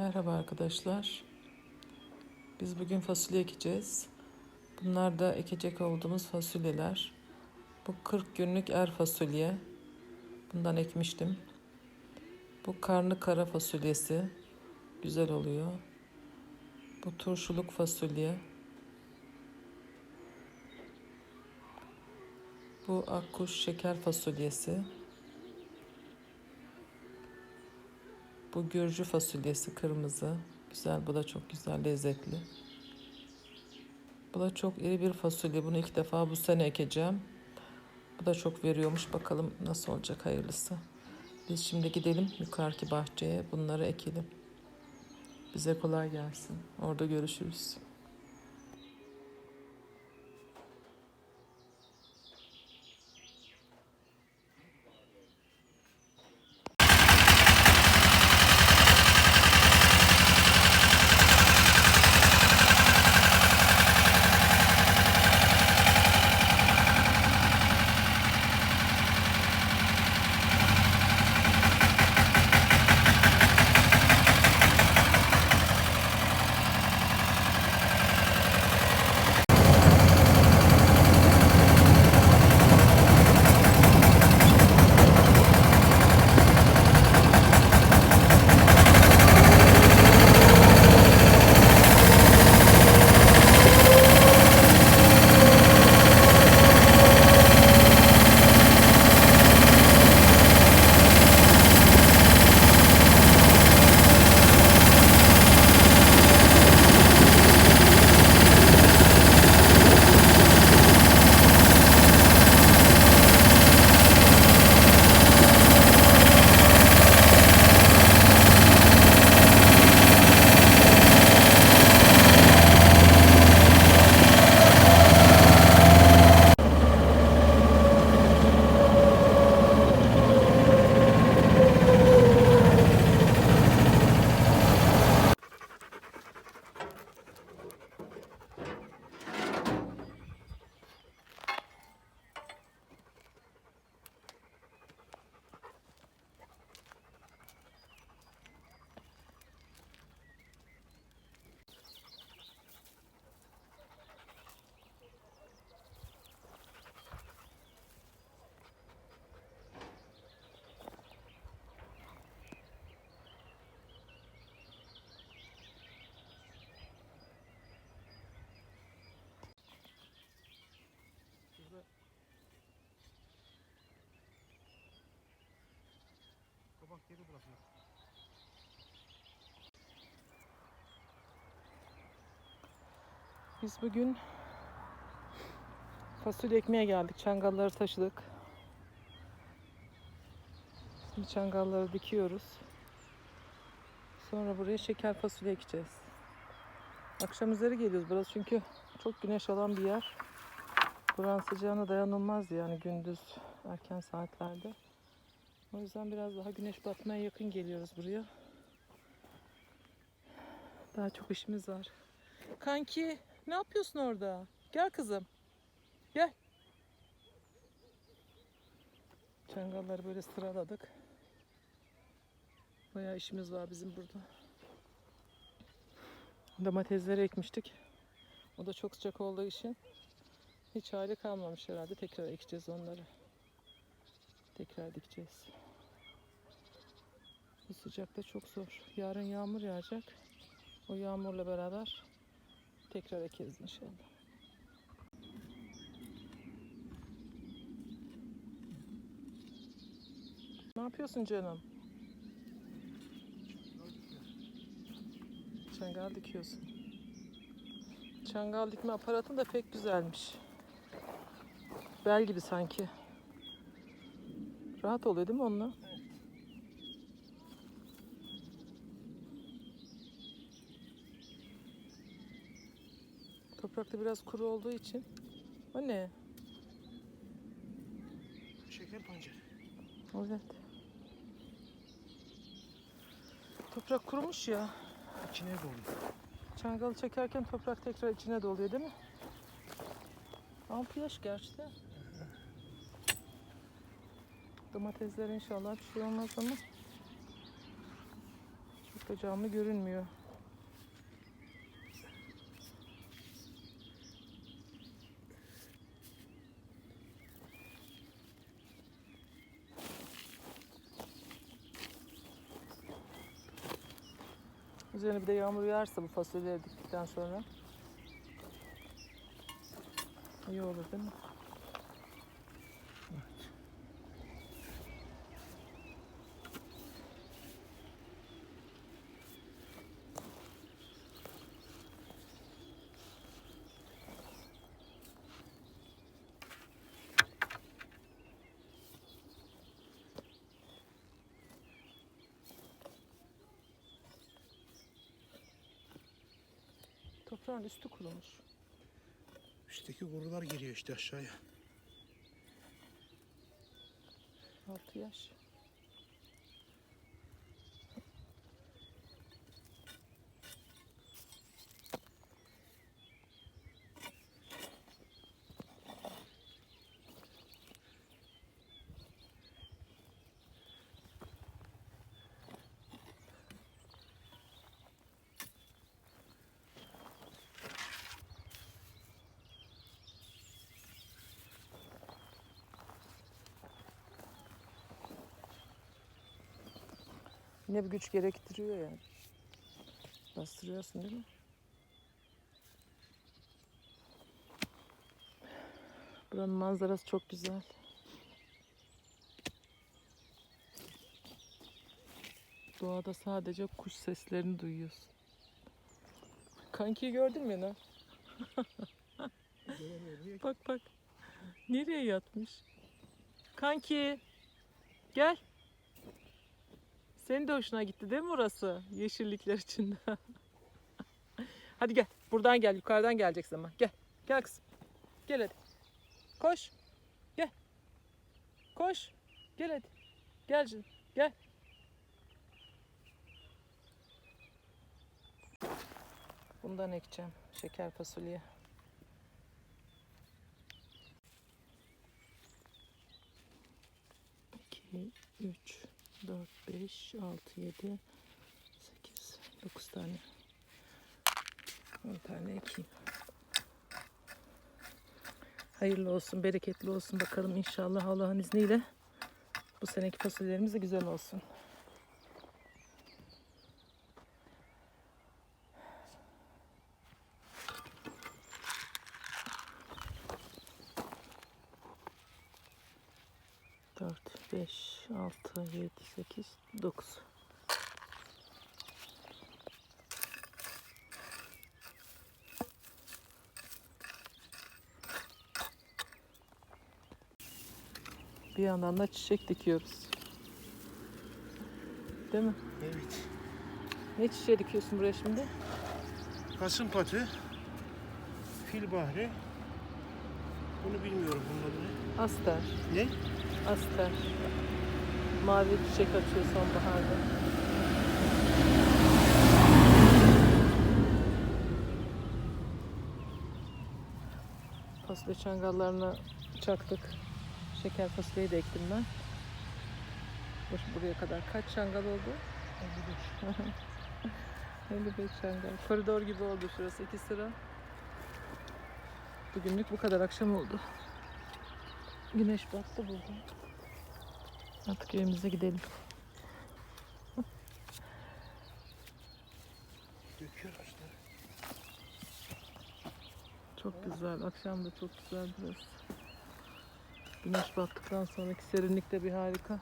Merhaba arkadaşlar. Biz bugün fasulye ekeceğiz. Bunlar da ekecek olduğumuz fasulyeler. Bu 40 günlük er fasulye. Bundan ekmiştim. Bu karnı kara fasulyesi. Güzel oluyor. Bu turşuluk fasulye. Bu akkuş şeker fasulyesi. Bu gürcü fasulyesi kırmızı. Güzel bu da çok güzel lezzetli. Bu da çok iri bir fasulye. Bunu ilk defa bu sene ekeceğim. Bu da çok veriyormuş. Bakalım nasıl olacak hayırlısı. Biz şimdi gidelim yukarıki bahçeye bunları ekelim. Bize kolay gelsin. Orada görüşürüz. Yeri burası. Biz bugün fasulye ekmeye geldik. Çangalları taşıdık. Şimdi çangalları dikiyoruz. Sonra buraya şeker fasulye ekeceğiz. Akşam üzeri geliyoruz burası çünkü çok güneş alan bir yer. Buranın sıcağına dayanılmaz yani gündüz erken saatlerde. O yüzden biraz daha güneş batmaya yakın geliyoruz buraya. Daha çok işimiz var. Kanki ne yapıyorsun orada? Gel kızım. Gel. Çangalları böyle sıraladık. Bayağı işimiz var bizim burada. Domatesleri ekmiştik. O da çok sıcak olduğu için hiç hali kalmamış herhalde. Tekrar ekeceğiz onları. Tekrar dikeceğiz. Bu sıcakta çok zor. Yarın yağmur yağacak. O yağmurla beraber tekrar ekeriz inşallah. Ne yapıyorsun canım? Çangal dikiyorsun. Çangal dikme aparatın da pek güzelmiş. Bel gibi sanki. Rahat oluyor değil mi onunla? Toprakta biraz kuru olduğu için. O ne? Şeker pancarı. Evet. Toprak kurumuş ya. İçine doluyor. Çangalı çekerken toprak tekrar içine doluyor değil mi? Yaş gerçi de. Domatesler inşallah bir şey olmaz ama. Çok Çok canlı görünmüyor. Üzerine bir de yağmur yağarsa bu fasulyeleri diktikten sonra iyi olur değil mi? Toprağın üstü kurumuş. Üstteki kurular geliyor işte aşağıya. Altı yaş. Yine bir güç gerektiriyor yani. Bastırıyorsun değil mi? Buranın manzarası çok güzel. Doğada sadece kuş seslerini duyuyorsun. Kankiyi gördün mü yine? Bak bak. Nereye yatmış? Kanki. Gel. Senin de hoşuna gitti değil mi orası? Yeşillikler içinde. hadi gel. Buradan gel. Yukarıdan geleceksin ama. Gel. Gel kızım. Gel hadi. Koş. Gel. Koş. Gel hadi. Gel canım. Gel. Bundan ekeceğim. Şeker fasulye. İki, üç, dört, beş, altı, yedi, sekiz, dokuz tane. On tane ekeyim. Hayırlı olsun, bereketli olsun bakalım inşallah Allah'ın izniyle. Bu seneki fasulyelerimiz de güzel olsun. Dört, beş, altı, yedi, sekiz, dokuz. Bir yandan da çiçek dikiyoruz. Değil mi? Evet. Ne çiçeği dikiyorsun buraya şimdi? Kasımpatı. Filbahri. Bunu bilmiyorum bunun adını. Aster. Ne? Aster. Mavi çiçek açıyor sonbaharda. Fasulye çangallarına çaktık. Şeker fasulyeyi de ektim ben. Bur- Buraya kadar kaç çangal oldu? 55 çangal. Koridor gibi oldu şurası iki sıra. Bugünlük bu kadar akşam oldu. Güneş battı burada. Artık evimize gidelim. Döküyoruz da. Çok güzel. Akşam da çok güzel burası. Güneş battıktan sonraki serinlik de bir harika.